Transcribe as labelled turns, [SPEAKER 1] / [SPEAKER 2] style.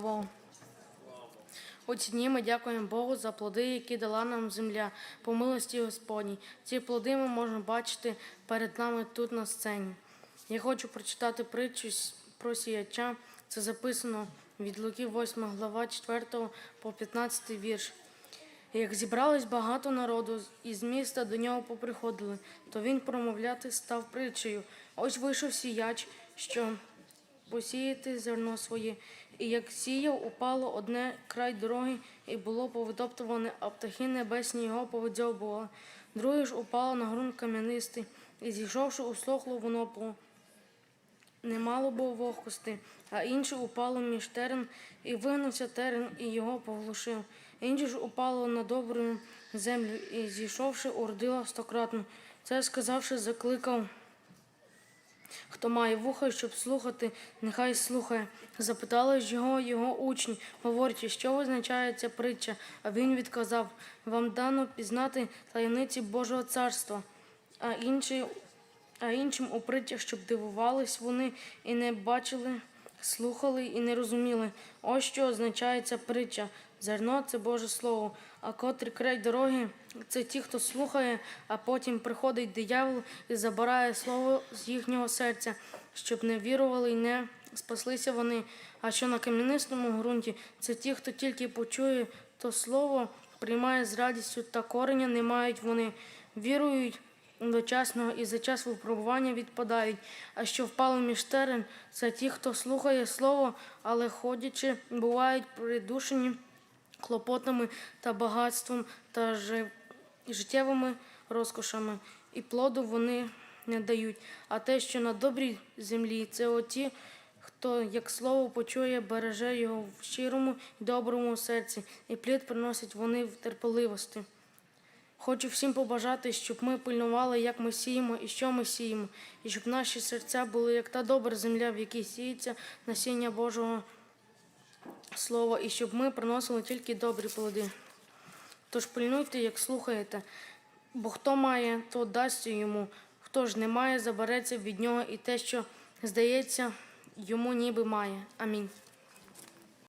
[SPEAKER 1] Слава. У ці дні ми дякуємо Богу за плоди, які дала нам земля, по милості Господній. Ці плоди ми можемо бачити перед нами тут на сцені. Я хочу прочитати притчу про сіяча. Це записано від Луки 8 глава 4 по 15 вірш. Як зібралось багато народу із міста до нього поприходили, то він промовляти став притчею. Ось вийшов сіяч, що посіяти зерно своє. І як сіяв, упало одне край дороги, і було повитоптуване, а птахи небесні його повидзьобували. Друге ж упало на ґрунт кам'янистий, і зійшовши у сохло, воно по немало було вогкости, а інше упало між терен, і вигнався терен, і його поглушив. Інше ж упало на добру землю, і зійшовши, уродила стократно. Це сказавши, закликав. Хто має вуха, щоб слухати, нехай слухає. Запитали ж його його учні, говорячи, що означає ця притча. А він відказав: вам дано пізнати таємниці Божого царства, а інші, а іншим у притчах, щоб дивувались вони і не бачили, слухали і не розуміли. Ось що означає ця притча. Зерно це Боже Слово, а котрий край дороги це ті, хто слухає, а потім приходить диявол і забирає слово з їхнього серця, щоб не вірували і не спаслися вони. А що на кам'янистому ґрунті це ті, хто тільки почує то слово, приймає з радістю та кореня не мають вони, вірують дочасного і за час випробування відпадають. А що впало між терен, це ті, хто слухає слово, але ходячи, бувають придушені клопотами та багатством та життєвими розкошами, і плоду вони не дають. А те, що на добрій землі, це оті, хто як слово почує, береже його в щирому і доброму серці, і плід приносять вони в терпеливості. Хочу всім побажати, щоб ми пильнували, як ми сіємо і що ми сіємо, і щоб наші серця були як та добра земля, в якій сіється насіння Божого Слова, і щоб ми приносили тільки добрі плоди. Тож пильнуйте, як слухаєте, бо хто має, то дасться йому, хто ж не має, забереться від нього і те, що здається, йому ніби має. Амінь.